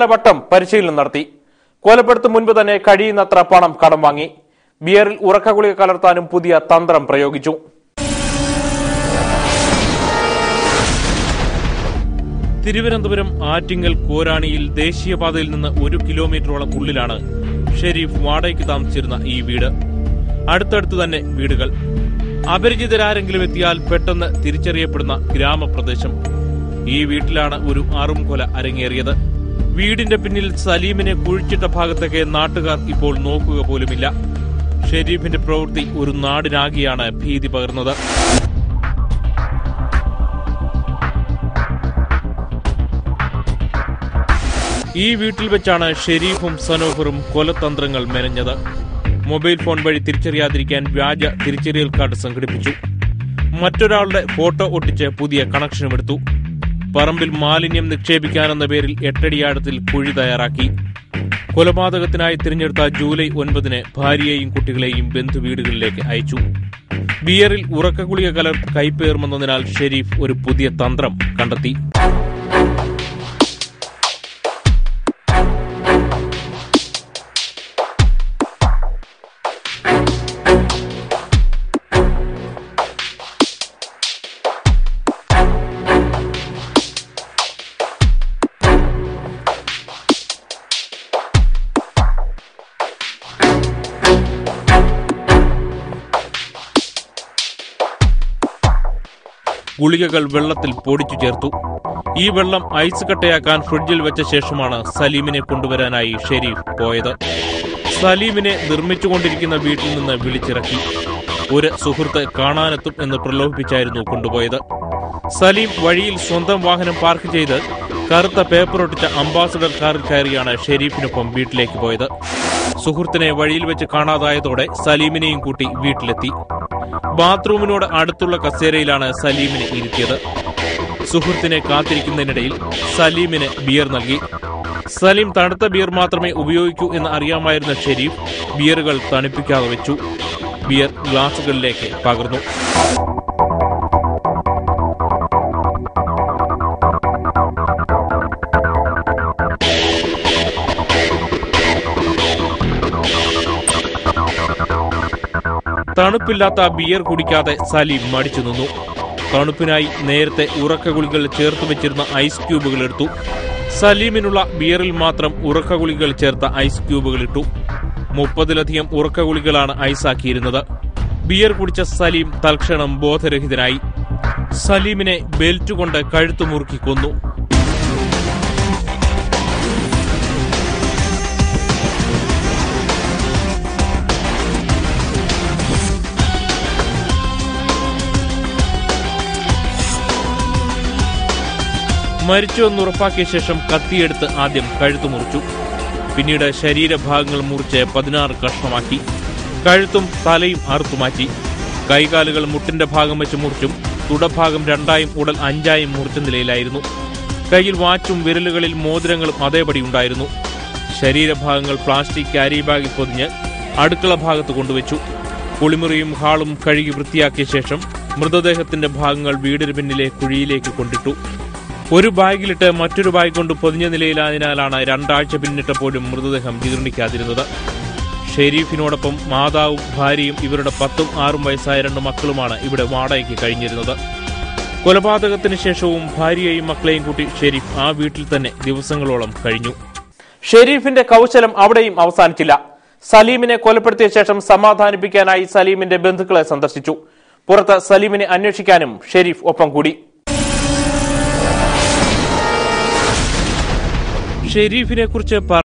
പലവട്ടം പരിശീലനം നടത്തി. കൊലപ്പെടുത്തും മുൻപ് തന്നെ കഴിയുന്നത്ര പണം കടം വാങ്ങി. ബിയറിൽ ഉറക്കഗുളിക കലർത്താനും പുതിയ തന്ത്രം പ്രയോഗിച്ചു. തിരുവനന്തപുരം ആറ്റിങ്ങൽ കോരാണിയിൽ ദേശീയപാതയിൽ നിന്ന് ഒരു കിലോമീറ്ററോളം ഉള്ളിലാണ് ഷെരീഫ് വാടകയ്ക്ക് താമസിച്ചിരുന്ന ഈ വീട്. അടുത്തടുത്ത് തന്നെ വീടുകൾ. അപരിചിതരാരെങ്കിലും എത്തിയാൽ പെട്ടെന്ന് തിരിച്ചറിയപ്പെടുന്ന ഗ്രാമപ്രദേശം. ഈ വീട്ടിലാണ് ഒരു ആറും കൊല അരങ്ങേറിയത്. വീടിന്റെ പിന്നിൽ സലീമിനെ കുഴിച്ചിട്ട ഭാഗത്തൊക്കെ നാട്ടുകാർ ഇപ്പോൾ നോക്കുക പോലുമില്ല. ഷെരീഫിന്റെ പ്രവൃത്തി ഒരു നാടിനാകെയാണ് ഭീതി പകർന്നത്. ഈ വീട്ടിൽ വെച്ചാണ് ഷെരീഫും സനോഫറും കൊലതന്ത്രങ്ങൾ മെനഞ്ഞത്. മൊബൈൽ ഫോൺ വഴി തിരിച്ചറിയാതിരിക്കാൻ വ്യാജ തിരിച്ചറിയൽ കാർഡ് സംഘടിപ്പിച്ചു. മറ്റൊരാളുടെ ഫോട്ടോ ഒട്ടിച്ച് പുതിയ കണക്ഷനും എടുത്തു. പറമ്പിൽ മാലിന്യം നിക്ഷേപിക്കാനെന്ന പേരിൽ എട്ടടിയാഴത്തിൽ കുഴി തയ്യാറാക്കി. കൊലപാതകത്തിനായി തിരഞ്ഞെടുത്ത ജൂലൈ ഒൻപതിന് ഭാര്യയെയും കുട്ടികളെയും ബന്ധുവീടുകളിലേക്ക് അയച്ചു. ബിയറിൽ ഉറക്കഗുളിക കലർ കൈപ്പേറുമെന്നതിനാൽ ഷെരീഫ് ഒരു പുതിയ തന്ത്രം കണ്ടെത്തി. ഗുളികകൾ വെള്ളത്തിൽ പൊടിച്ചു ചേർത്തു. ഈ വെള്ളം ഐസ് കട്ടയാക്കാൻ ഫ്രിഡ്ജിൽ വെച്ച ശേഷമാണ് സലീമിനെ കൊണ്ടുവരാനായി ഷെരീഫ് പോയത്. സലീമിനെ നിർമ്മിച്ചുകൊണ്ടിരിക്കുന്ന വീട്ടിൽ നിന്ന് വിളിച്ചിറക്കി. ഒരു സുഹൃത്ത് കാണാനെത്തും എന്ന് പ്രലോഭിപ്പിച്ചായിരുന്നു കൊണ്ടുപോയത്. സലീം വഴിയിൽ സ്വന്തം വാഹനം പാർക്ക് ചെയ്ത് കറുത്ത പേപ്പർ ഒട്ടിച്ച അംബാസഡർ കാറിൽ കയറിയാണ് ഷെരീഫിനൊപ്പം വീട്ടിലേക്ക് പോയത്. സുഹൃത്തിനെ വഴിയിൽ വെച്ച് കാണാതായതോടെ സലീമിനെയും കൂട്ടി വീട്ടിലെത്തി. ബാത്റൂമിനോട് അടുത്തുള്ള കസേരയിലാണ് സലീമിനെ ഇരുത്തിയത്. സുഹൃത്തിനെ കാത്തിരിക്കുന്നതിനിടയിൽ സലീമിന് ബിയർ നൽകി. സലീം തണുത്ത ബിയർ മാത്രമേ ഉപയോഗിക്കൂ എന്ന് അറിയാമായിരുന്ന ഷെരീഫ് ബിയറുകൾ തണുപ്പിക്കാതെ വെച്ചു. ബിയർ ഗ്ലാസുകളിലേക്ക് പകർന്നു. തണുപ്പില്ലാത്ത ബിയർ കുടിക്കാതെ സലീം മടിച്ചു നിന്നു. തണുപ്പിനായി നേരത്തെ ഉറക്കഗുളികൾ ചേർത്ത് വെച്ചിരുന്ന ഐസ് ക്യൂബുകൾ എടുത്തു. സലീമിനുള്ള ബിയറിൽ മാത്രം ഉറക്കഗുളികൾ ചേർത്ത ഐസ് ക്യൂബുകൾ ഇട്ടു. മുപ്പതിലധികം ഉറക്കഗുളികളാണ് ഐസാക്കിയിരുന്നത്. ബിയർ കുടിച്ച സലീം തൽക്ഷണം ബോധരഹിതനായി. സലീമിനെ ബെൽറ്റ് കൊണ്ട് കഴുത്തു മുറുക്കി കൊന്നു. മരിച്ചുവെന്ന് ഉറപ്പാക്കിയ ശേഷം കത്തിയെടുത്ത് ആദ്യം കഴുത്ത് മുറിച്ചു. പിന്നീട് ശരീരഭാഗങ്ങൾ മുറിച്ച് പതിനാറ് കഷ്ണമാക്കി. കഴുത്തും തലയും അറുത്തുമാറ്റി കൈകാലുകൾ മുട്ടിന്റെ ഭാഗം വെച്ച് മുറിച്ചും തുടഭാഗം രണ്ടായും ഉടൽ അഞ്ചായും മുറിച്ച നിലയിലായിരുന്നു. കയ്യിൽ വാച്ചും വിരലുകളിൽ മോതിരങ്ങളും അതേപടി ഉണ്ടായിരുന്നു. ശരീരഭാഗങ്ങൾ പ്ലാസ്റ്റിക് ക്യാരി ബാഗിൽ പൊതിഞ്ഞ് അടുക്കള ഭാഗത്ത് കൊണ്ടുവച്ചു. കുളിമുറിയും ഹാളും കഴുകി വൃത്തിയാക്കിയ ശേഷം മൃതദേഹത്തിന്റെ ഭാഗങ്ങൾ വീടിന് പിന്നിലെ കുഴിയിലേക്ക് കൊണ്ടിട്ടു. ഒരു ബാഗിലിട്ട് മറ്റൊരു ബാഗ് കൊണ്ട് പൊതിഞ്ഞ നിലയിലായതിനാലാണ് രണ്ടാഴ്ച പിന്നിട്ടപ്പോഴും മൃതദേഹം ജീർണിക്കാതിരുന്നത്. ഷെരീഫിനോടൊപ്പം മാതാവും ഭാര്യയും ഇവരുടെ പത്തും ആറും വയസ്സായ രണ്ട് മക്കളുമാണ് ഇവിടെ വാടകയ്ക്ക് കഴിഞ്ഞിരുന്നത്. കൊലപാതകത്തിന് ശേഷവും ഭാര്യയെയും മക്കളെയും കൂട്ടി ഷെരീഫ് ആ വീട്ടിൽ തന്നെ ദിവസങ്ങളോളം കഴിഞ്ഞു. ഷെരീഫിന്റെ കൗശലം അവിടെയും അവസാനിച്ചില്ല. സലീമിനെ കൊലപ്പെടുത്തിയ ശേഷം സമാധാനിപ്പിക്കാനായി സലീമിന്റെ ബന്ധുക്കളെ സന്ദർശിച്ചു. പുറത്ത് സലീമിനെ അന്വേഷിക്കാനും ഷെരീഫ് ഒപ്പം കൂടി. ഷെരീഫിനെ കുറിച്ച്